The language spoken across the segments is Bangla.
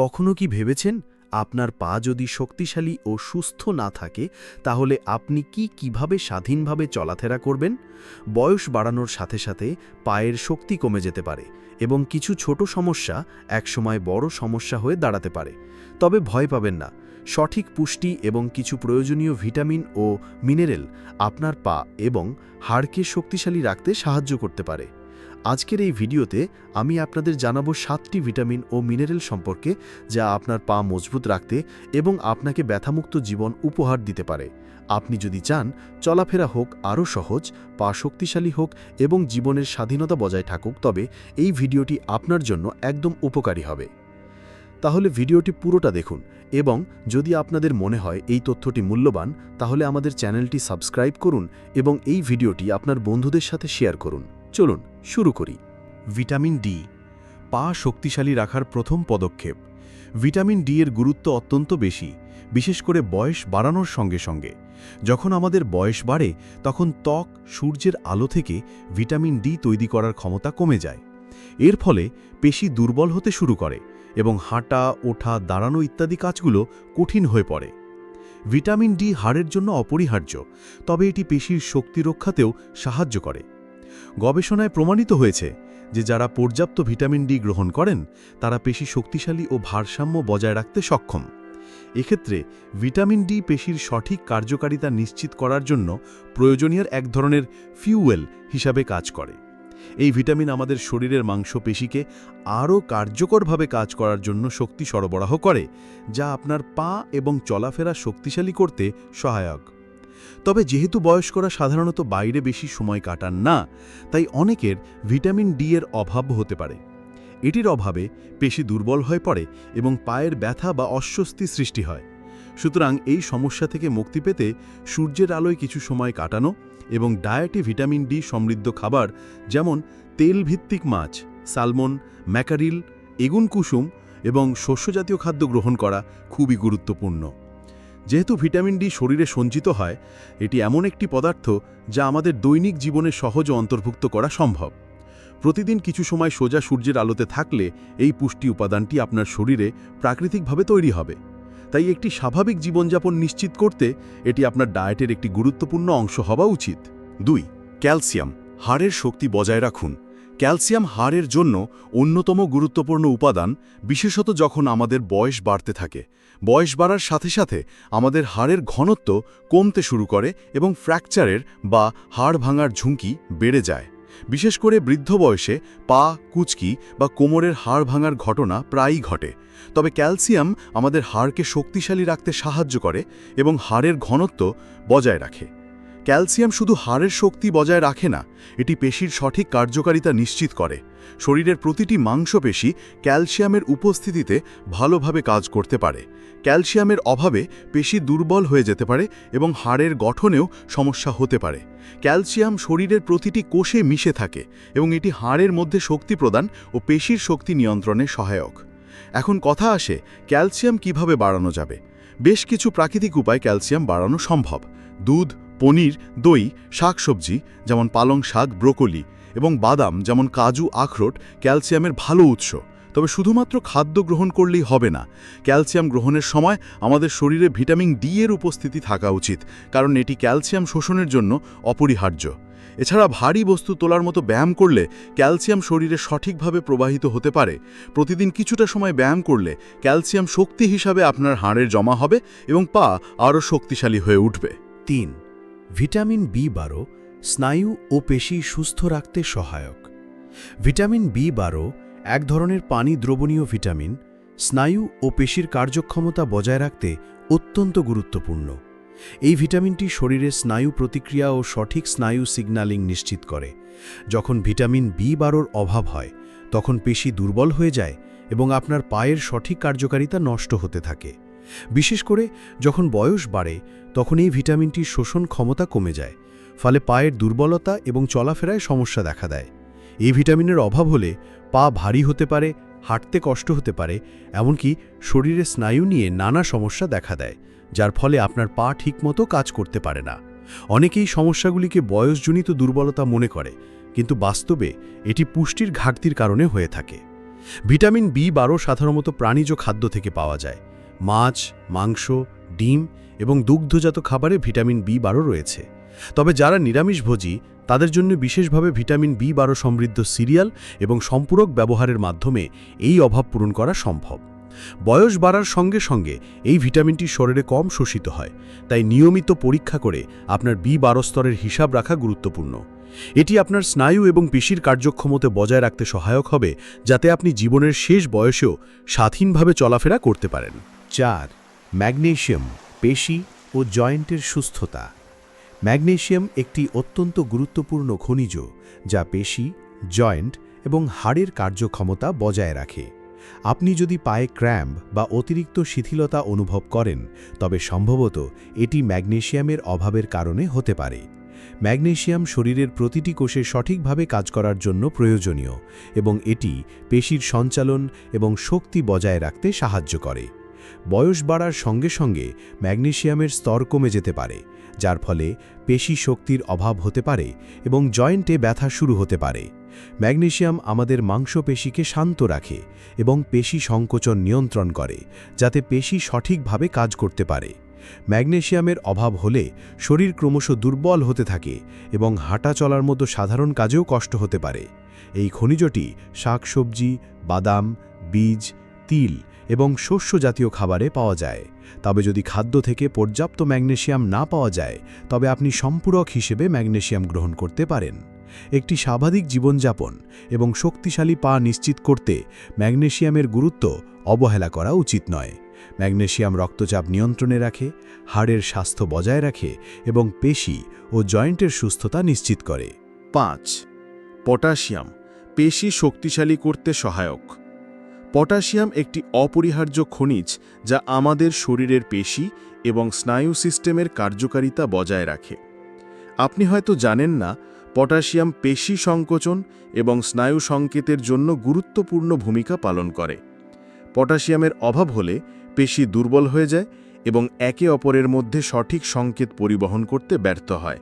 কখনো কি ভেবেছেন আপনার পা যদি শক্তিশালী ও সুস্থ না থাকে, তাহলে আপনি কি কীভাবে স্বাধীনভাবে চলাফেরা করবেন? বয়স বাড়ানোর সাথে সাথে পায়ের শক্তি কমে যেতে পারে এবং কিছু ছোট সমস্যা একসময় বড় সমস্যা হয়ে দাঁড়াতে পারে। তবে ভয় পাবেন না। সঠিক পুষ্টি এবং কিছু প্রয়োজনীয় ভিটামিন ও মিনারেল আপনার পা এবং হাড়কে শক্তিশালী রাখতে সাহায্য করতে পারে। আজকের এই ভিডিওতে আমি আপনাদের জানাব সাতটি ভিটামিন ও মিনারেল সম্পর্কে যা আপনার পা মজবুত রাখতে এবং আপনাকে ব্যথামুক্ত জীবন উপহার দিতে পারে। আপনি যদি চান, চলাফেরা হোক আরও সহজ, পা শক্তিশালী হোক এবং জীবনের স্বাধীনতা বজায় থাকুক, তবে এই ভিডিওটি আপনার জন্য একদম উপকারী হবে। তাহলে ভিডিওটি পুরোটা দেখুন এবং যদি আপনাদের মনে হয় এই তথ্যটি মূল্যবান, তাহলে আমাদের চ্যানেলটি সাবস্ক্রাইব করুন এবং এই ভিডিওটি আপনার বন্ধুদের সাথে শেয়ার করুন। চলুন, শুরু করি। ভিটামিন ডি, পা শক্তিশালী রাখার প্রথম পদক্ষেপ। ভিটামিন ডি এর গুরুত্ব অত্যন্ত বেশি, বিশেষ করে বয়স বাড়ানোর সঙ্গে সঙ্গে। যখন আমাদের বয়স বাড়ে, তখন ত্বক, সূর্যের আলো থেকে ভিটামিন ডি তৈরি করার ক্ষমতা কমে যায়। এর ফলে পেশি দুর্বল হতে শুরু করে। এবং হাঁটা, ওঠা, দাঁড়ানো ইত্যাদি কাজগুলো কঠিন হয়ে পড়ে। ভিটামিন ডি হাড়ের জন্য অপরিহার্য, তবে এটি পেশির শক্তি রক্ষাতেও সাহায্য করে। গবেষণায় প্রমাণিত হয়েছে যে যারা পর্যাপ্ত ভিটামিন ডি গ্রহণ করেন, তারা পেশি শক্তিশালী ও ভারসাম্য বজায় রাখতে সক্ষম। এক্ষেত্রে ভিটামিন ডি পেশির সঠিক কার্যকারিতা নিশ্চিত করার জন্য প্রয়োজনীয় এক ধরনের ফিউয়েল হিসাবে কাজ করে। এই ভিটামিন আমাদের শরীরের মাংসপেশিকে আরও কার্যকরভাবে কাজ করার জন্য শক্তি সরবরাহ করে, যা আপনার পা এবং চলাফেরা শক্তিশালী করতে সহায়ক। তবে যেহেতু বয়স্করা সাধারণত বাইরে বেশি সময় কাটান না, তাই অনেকের ভিটামিন ডি এর অভাব হতে পারে। এটির অভাবে পেশি দুর্বল হয়ে পড়ে এবং পায়ের ব্যথা বা অস্বস্তি সৃষ্টি হয়। সুতরাং এই সমস্যা থেকে মুক্তি পেতে সূর্যের আলোয় কিছু সময় কাটানো এবং ডায়েটে ভিটামিন ডি সমৃদ্ধ খাবার যেমন তেল ভিত্তিক মাছ, সালমন, ম্যাকারিল, এগুন কুসুম এবং শস্যজাতীয় খাদ্য গ্রহণ করা খুবই গুরুত্বপূর্ণ। যেহেতু ভিটামিন ডি শরীরে সঞ্চিত হয়, এটি এমন একটি পদার্থ যা আমাদের দৈনিক জীবনে সহজ অন্তর্ভুক্ত করা সম্ভব। প্রতিদিন কিছু সময় সোজা সূর্যের আলোতে থাকলে এই পুষ্টি উপাদানটি আপনার শরীরে প্রাকৃতিকভাবে তৈরি হবে। তাই একটি স্বাভাবিক জীবনযাপন নিশ্চিত করতে এটি আপনার ডায়েটের একটি গুরুত্বপূর্ণ অংশ হওয়া উচিত। দুই, ক্যালসিয়াম, হাড়ের শক্তি বজায় রাখুন। ক্যালসিয়াম হাড়ের জন্য অন্যতম গুরুত্বপূর্ণ উপাদান, বিশেষত যখন আমাদের বয়স বাড়তে থাকে। বয়স বাড়ার সাথে সাথে আমাদের হাড়ের ঘনত্ব কমতে শুরু করে এবং ফ্র্যাকচারের বা হাড় ভাঙার ঝুঁকি বেড়ে যায়। বিশেষ করে বৃদ্ধ বয়সে পা, কুচকি বা কোমরের হাড় ভাঙার ঘটনা প্রায়ই ঘটে। তবে ক্যালসিয়াম আমাদের হাড়কে শক্তিশালী রাখতে সাহায্য করে এবং হাড়ের ঘনত্ব বজায় রাখে। ক্যালসিয়াম শুধু হাড়ের শক্তি বজায় রাখে না, এটি পেশির সঠিক কার্যকারিতা নিশ্চিত করে। শরীরের প্রতিটি মাংসপেশি ক্যালসিয়ামের উপস্থিতিতে ভালোভাবে কাজ করতে পারে। ক্যালসিয়ামের অভাবে পেশি দুর্বল হয়ে যেতে পারে এবং হাড়ের গঠনেও সমস্যা হতে পারে। ক্যালসিয়াম শরীরের প্রতিটি কোষে মিশে থাকে এবং এটি হাড়ের মধ্যে শক্তি প্রদান ও পেশির শক্তি নিয়ন্ত্রণে সহায়ক। এখন কথা আসে, ক্যালসিয়াম কীভাবে বাড়ানো যাবে? বেশ কিছু প্রাকৃতিক উপায় ক্যালসিয়াম বাড়ানো সম্ভব। দুধ পনির, দই, শাকসবজি, যেমন পালং শাক, ব্রোকলি এবং বাদাম, যেমন কাজু, আখরোট, ক্যালসিয়ামের ভালো উৎস। তবে শুধুমাত্র খাদ্য গ্রহণ করলেই হবে না। ক্যালসিয়াম গ্রহণের সময় আমাদের শরীরে ভিটামিন ডি এর উপস্থিতি থাকা উচিত, কারণ এটি ক্যালসিয়াম শোষণের জন্য অপরিহার্য। এছাড়া ভারী বস্তু তোলার মতো ব্যায়াম করলে ক্যালসিয়াম শরীরে সঠিকভাবে প্রবাহিত হতে পারে। প্রতিদিন কিছুটা সময় ব্যায়াম করলে ক্যালসিয়াম শক্তি হিসাবে আপনার হাড়ের জমা হবে এবং পা আরও শক্তিশালী হয়ে উঠবে। তিন ভিটামিন বি বারো স্নায়ু ও পেশি সুস্থ রাখতে সহায়ক। ভিটামিন বি বারো এক ধরনের পানি দ্রবণীয় ভিটামিন, স্নায়ু ও পেশির কার্যক্ষমতা বজায় রাখতে অত্যন্ত গুরুত্বপূর্ণ। এই ভিটামিনটি শরীরে স্নায়ু প্রতিক্রিয়া ও সঠিক স্নায়ু সিগন্যালিং নিশ্চিত করে। যখন ভিটামিন বি বারোর অভাব হয়, তখন পেশি দুর্বল হয়ে যায় এবং আপনার পায়ের সঠিক কার্যকারিতা নষ্ট হতে থাকে। বিশেষ করে যখন বয়স বাড়ে, তখন এই ভিটামিনটির শোষণ ক্ষমতা কমে যায়, ফলে পায়ের দুর্বলতা এবং চলাফেরায় সমস্যা দেখা দেয়। এই ভিটামিনের অভাব হলে পা ভারী হতে পারে, হাঁটতে কষ্ট হতে পারে, এমনকি শরীরে স্নায়ু নিয়ে নানা সমস্যা দেখা দেয়, যার ফলে আপনার পা ঠিকমতো কাজ করতে পারে না। অনেকেই সমস্যাগুলিকে বয়সজনিত দুর্বলতা মনে করে, কিন্তু বাস্তবে এটি পুষ্টির ঘাটতির কারণে হয়ে থাকে। ভিটামিন বি বারো সাধারণত প্রাণীজ খাদ্য থেকে পাওয়া যায় মাছ, মাংস, ডিম এবং দুগ্ধজাত খাবারে ভিটামিন বি বারো রয়েছে। তবে যারা নিরামিষভোজী, তাদের জন্য বিশেষভাবে ভিটামিন বি বারো সমৃদ্ধ সিরিয়াল এবং সম্পূরক ব্যবহারের মাধ্যমে এই অভাব পূরণ করা সম্ভব। বয়স বাড়ার সঙ্গে সঙ্গে এই ভিটামিনটি শরীরে কম শোষিত হয়, তাই নিয়মিত পরীক্ষা করে আপনার বি বারো স্তরের হিসাব রাখা গুরুত্বপূর্ণ। এটি আপনার স্নায়ু এবং পেশির কার্যক্ষমতা বজায় রাখতে সহায়ক হবে, যাতে আপনি জীবনের শেষ বয়সেও স্বাধীনভাবে চলাফেরা করতে পারেন। চার, ম্যাগনেশিয়াম, পেশি ও জয়েন্টের সুস্থতা। ম্যাগনেশিয়াম একটি অত্যন্ত গুরুত্বপূর্ণ খনিজ যা পেশি, জয়েন্ট এবং হাড়ের কার্যক্ষমতা বজায় রাখে। আপনি যদি পায়ে ক্র্যাম্প বা অতিরিক্ত শিথিলতা অনুভব করেন, তবে সম্ভবত এটি ম্যাগনেশিয়ামের অভাবের কারণে হতে পারে। ম্যাগনেশিয়াম শরীরের প্রতিটি কোষে সঠিকভাবে কাজ করার জন্য প্রয়োজনীয় এবং এটি পেশির সঞ্চালন এবং শক্তি বজায় রাখতে সাহায্য করে। বয়স বাড়ার সঙ্গে সঙ্গে ম্যাগনেশিয়ামের স্তর কমে যেতে পারে, যার ফলে পেশি শক্তির অভাব হতে পারে এবং জয়েন্টে ব্যথা শুরু হতে পারে। ম্যাগনেশিয়াম আমাদের মাংসপেশিকে শান্ত রাখে এবং পেশি সংকোচন নিয়ন্ত্রণ করে, যাতে পেশি সঠিকভাবে কাজ করতে পারে। ম্যাগনেশিয়ামের অভাব হলে শরীর ক্রমশ দুর্বল হতে থাকে এবং হাঁটা চলার মতো সাধারণ কাজেও কষ্ট হতে পারে। এই খনিজটি শাকসবজি, বাদাম, বীজ, তিল এবং শস্য জাতীয় খাবারে পাওয়া যায়। তবে যদি খাদ্য থেকে পর্যাপ্ত ম্যাগনেশিয়াম না পাওয়া যায়, তবে আপনি সম্পূরক হিসেবে ম্যাগনেশিয়াম গ্রহণ করতে পারেন। একটি স্বাভাবিক জীবনযাপন এবং শক্তিশালী পা নিশ্চিত করতে ম্যাগনেশিয়ামের গুরুত্ব অবহেলা করা উচিত নয়। ম্যাগনেশিয়াম রক্তচাপ নিয়ন্ত্রণে রাখে, হাড়ের স্বাস্থ্য বজায় রাখে এবং পেশি ও জয়েন্টের সুস্থতা নিশ্চিত করে। পাঁচ, পটাশিয়াম, পেশি শক্তিশালী করতে সহায়ক। পটাশিয়াম একটি অপরিহার্য খনিজ যা আমাদের শরীরের পেশি এবং স্নায়ু সিস্টেমের কার্যকারিতা বজায় রাখে। আপনি হয়তো জানেন না, পটাশিয়াম পেশি সংকোচন এবং স্নায়ু সংকেতের জন্য গুরুত্বপূর্ণ ভূমিকা পালন করে। পটাশিয়ামের অভাব হলে পেশি দুর্বল হয়ে যায় এবং একে অপরের মধ্যে সঠিক সংকেত পরিবহন করতে ব্যর্থ হয়।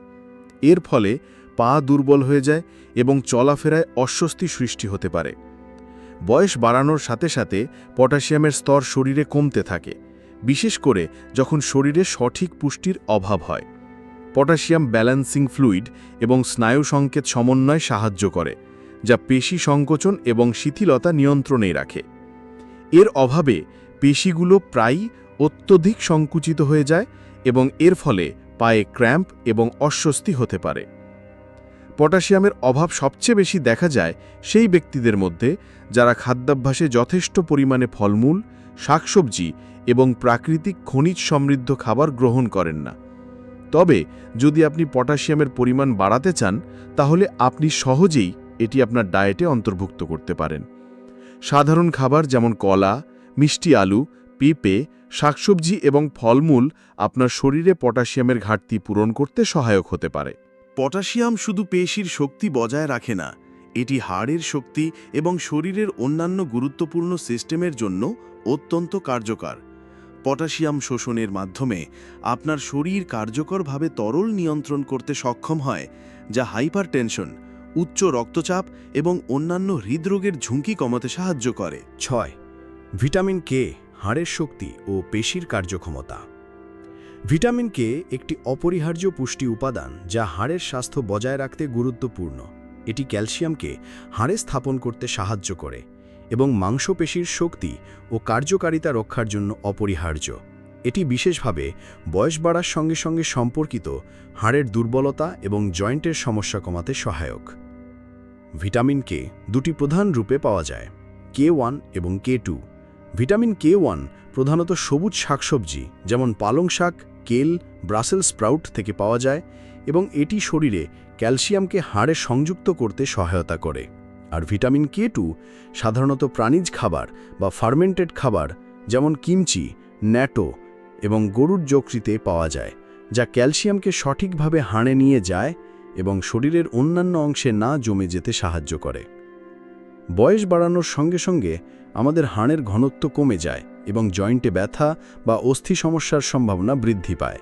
এর ফলে পা দুর্বল হয়ে যায় এবং চলাফেরায় অস্বস্তি সৃষ্টি হতে পারে। বয়স বাড়ানোর সাথে সাথে পটাশিয়ামের স্তর শরীরে কমতে থাকে, বিশেষ করে যখন শরীরে সঠিক পুষ্টির অভাব হয়। পটাশিয়াম ব্যালেন্সিং ফ্লুইড এবং স্নায়ু সংকেত সমন্বয় সাহায্য করে, যা পেশি সংকোচন এবং শিথিলতা নিয়ন্ত্রণে রাখে। এর অভাবে পেশিগুলো প্রায়ই অত্যধিক সংকুচিত হয়ে যায় এবং এর ফলে পায়ে ক্র্যাম্প এবং অস্বস্তি হতে পারে। পটাশিয়ামের অভাব সবচেয়ে বেশি দেখা যায় সেই ব্যক্তিদের মধ্যে, যারা খাদ্যাভ্যাসে যথেষ্ট পরিমাণে ফলমূল, শাকসবজি এবং প্রাকৃতিক খনিজ সমৃদ্ধ খাবার গ্রহণ করেন না। তবে যদি আপনি পটাশিয়ামের পরিমাণ বাড়াতে চান, তাহলে আপনি সহজেই এটি আপনার ডায়েটে অন্তর্ভুক্ত করতে পারেন। সাধারণ খাবার যেমন কলা, মিষ্টি আলু, পেঁপে, শাকসবজি এবং ফলমূল আপনার শরীরে পটাশিয়ামের ঘাটতি পূরণ করতে সহায়ক হতে পারে। পটাশিয়াম শুধু পেশির শক্তি বজায় রাখে না, এটি হাড়ের শক্তি এবং শরীরের অন্যান্য গুরুত্বপূর্ণ সিস্টেমের জন্য অত্যন্ত কার্যকর। পটাশিয়াম শোষণের মাধ্যমে আপনার শরীর কার্যকরভাবে তরল নিয়ন্ত্রণ করতে সক্ষম হয়, যা হাইপারটেনশন, উচ্চ রক্তচাপ এবং অন্যান্য হৃদরোগের ঝুঁকি কমাতে সাহায্য করে। ছয়, ভিটামিন কে, হাড়ের শক্তি ও পেশির কার্যক্ষমতা। ভিটামিন কে একটি অপরিহার্য পুষ্টি উপাদান যা হাড়ের স্বাস্থ্য বজায় রাখতে গুরুত্বপূর্ণ। এটি ক্যালসিয়ামকে হাড়ে স্থাপন করতে সাহায্য করে এবং মাংসপেশির শক্তি ও কার্যকারিতা রক্ষার জন্য অপরিহার্য। এটি বিশেষভাবে বয়স বাড়ার সঙ্গে সঙ্গে সম্পর্কিত হাড়ের দুর্বলতা এবং জয়েন্টের সমস্যা কমাতে সহায়ক। ভিটামিন কে দুটি প্রধান রূপে পাওয়া যায়, কে ওয়ান এবং K two. Vitamin K one প্রধানত সবুজ শাকসবজি, যেমন পালং শাক কেল ব্রাসেল স্প্রাউট থেকে পাওয়া যায় এবং এটি শরীরে ক্যালসিয়ামকে হাড়ে সংযুক্ত করতে সহায়তা করে। আর ভিটামিন কে টু সাধারণত প্রাণীজ খাবার বা ফার্মেন্টেড খাবার যেমন কিমচি, ন্যাটো এবং গরুর যকৃতে পাওয়া যায়, যা ক্যালসিয়ামকে সঠিকভাবে হাড়ে নিয়ে যায় এবং শরীরের অন্যান্য অংশে না জমে যেতে সাহায্য করে। বয়স বাড়ানোর সঙ্গে সঙ্গে আমাদের হাড়ের ঘনত্ব কমে যায় এবং জয়েন্টে ব্যথা বা অস্থি সমস্যার সম্ভাবনা বৃদ্ধি পায়।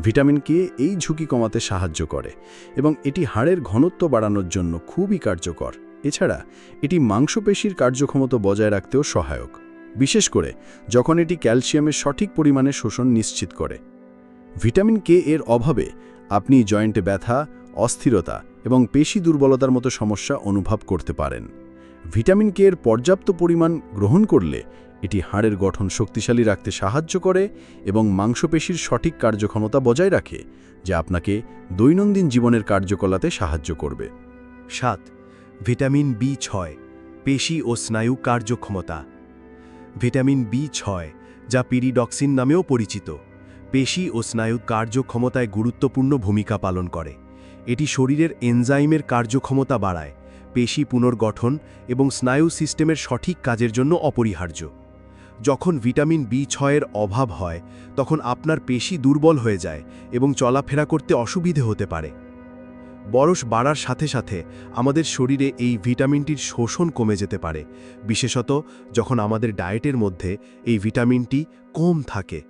ভিটামিন কে এই ঝুঁকি কমাতে সাহায্য করে এবং এটি হাড়ের ঘনত্ব বাড়ানোর জন্য খুবই কার্যকর। এছাড়া, এটি মাংসপেশির কার্যক্ষমতা বজায় রাখতেও সহায়ক। বিশেষ করে, যখন এটি ক্যালসিয়ামের সঠিক পরিমাণে শোষণ নিশ্চিত করে। ভিটামিন কে এর অভাবে আপনি জয়েন্টে ব্যথা, অস্থিরতা এবং পেশি দুর্বলতার মতো সমস্যা অনুভব করতে পারেন। ভিটামিন কে এর পর্যাপ্ত পরিমাণ গ্রহণ করলে এটি হাড়ের গঠন শক্তিশালী রাখতে সাহায্য করে এবং মাংসপেশির সঠিক কার্যক্ষমতা বজায় রাখে, যা আপনাকে দৈনন্দিন জীবনের কার্যকলাপে সাহায্য করবে। সাত, ভিটামিন বি ছয়, পেশি ও স্নায়ু কার্যক্ষমতা। ভিটামিন বি ছয়, যা পিরিডক্সিন নামেও পরিচিত। পেশি ও স্নায়ু কার্যক্ষমতায় গুরুত্বপূর্ণ ভূমিকা পালন করে। এটি শরীরের এনজাইমের কার্যক্ষমতা বাড়ায়। পেশি পুনর্গঠন এবং স্নায়ু সিস্টেমের সঠিক কাজের জন্য অপরিহার্য। যখন ভিটামিন বি ছয়ের অভাব হয়, তখন আপনার পেশি দুর্বল হয়ে যায় এবং চলাফেরা করতে অসুবিধে হতে পারে। বয়স বাড়ার সাথে সাথে আমাদের শরীরে এই ভিটামিনটির শোষণ কমে যেতে পারে, বিশেষত যখন আমাদের ডায়েটের মধ্যে এই ভিটামিনটি কম থাকে।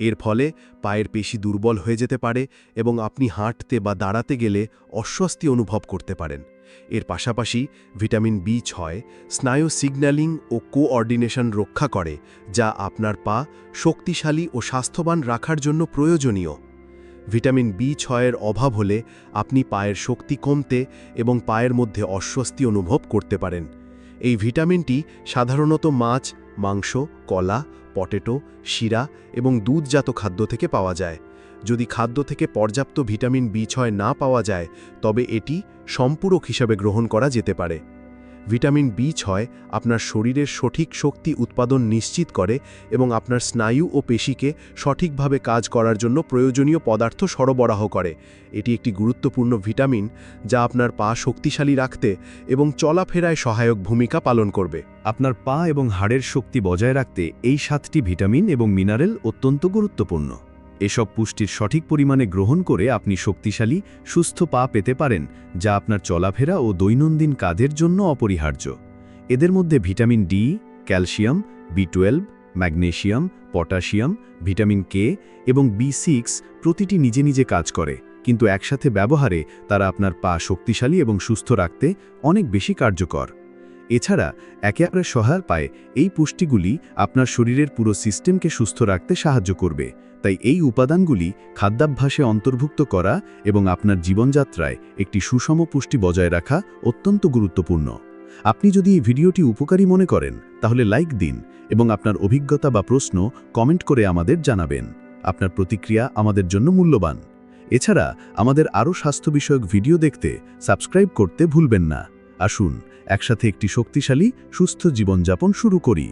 এর ফলে পায়ের পেশি দুর্বল হয়ে যেতে পারে এবং আপনি হাঁটতে বা দাঁড়াতে গেলে অস্বস্তি অনুভব করতে পারেন। এর পাশাপাশি ভিটামিন বি ছয় স্নায়ু সিগন্যালিং ও কোঅর্ডিনেশন রক্ষা করে, যা আপনার পা শক্তিশালী ও স্বাস্থ্যবান রাখার জন্য প্রয়োজনীয়। ভিটামিন বি ছয়ের অভাব হলে আপনি পায়ের শক্তি কমতে এবং পায়ের মধ্যে অস্বস্তি অনুভব করতে পারেন। এই ভিটামিনটি সাধারণত মাছ, মাংস, কলা, পটেটো, শিরা এবং দুধজাত খাদ্য থেকে পাওয়া যায়। যদি খাদ্য থেকে পর্যাপ্ত ভিটামিন বি ছয় না পাওয়া যায়, তবে এটি সম্পূরক হিসাবে গ্রহণ করা যেতে পারে। ভিটামিন বি ছয় আপনার শরীরের সঠিক শক্তি উৎপাদন নিশ্চিত করে এবং আপনার স্নায়ু ও পেশিকে সঠিকভাবে কাজ করার জন্য প্রয়োজনীয় পদার্থ সরবরাহ করে। এটি একটি গুরুত্বপূর্ণ ভিটামিন যা আপনার পা শক্তিশালী রাখতে এবং চলাফেরায় সহায়ক ভূমিকা পালন করবে। আপনার পা এবং হাড়ের শক্তি বজায় রাখতে এই সাতটি ভিটামিন এবং মিনারেল অত্যন্ত গুরুত্বপূর্ণ। এসব পুষ্টির সঠিক পরিমাণে গ্রহণ করে আপনি শক্তিশালী, সুস্থ পা পেতে পারেন, যা আপনার চলাফেরা ও দৈনন্দিন কাজের জন্য অপরিহার্য। এদের মধ্যে vitamin D, calcium, B twelve magnesium potassium, vitamin K এবং বি সিক্স প্রতিটি নিজে নিজে কাজ করে, কিন্তু একসাথে ব্যবহারে তারা আপনার পা শক্তিশালী এবং সুস্থ রাখতে অনেক বেশি কার্যকর। এছাড়া, একে অপরের সহায় পায় এই পুষ্টিগুলি আপনার শরীরের পুরো সিস্টেমকে সুস্থ রাখতে সাহায্য করবে। তাই এই উপাদানগুলি খাদ্যাভ্যাসে অন্তর্ভুক্ত করা এবং আপনার জীবনযাত্রায় একটি সুষম পুষ্টি বজায় রাখা অত্যন্ত গুরুত্বপূর্ণ। আপনি যদি এই ভিডিওটি উপকারী মনে করেন, তাহলে লাইক দিন এবং আপনার অভিজ্ঞতা বা প্রশ্ন কমেন্ট করে আমাদের জানাবেন। আপনার প্রতিক্রিয়া আমাদের জন্য মূল্যবান। এছাড়া, আমাদের আরও স্বাস্থ্য বিষয়ক ভিডিও দেখতে সাবস্ক্রাইব করতে ভুলবেন না। আসুন, একসাথে একটি শক্তিশালী, সুস্থ জীবনযাপন শুরু করি।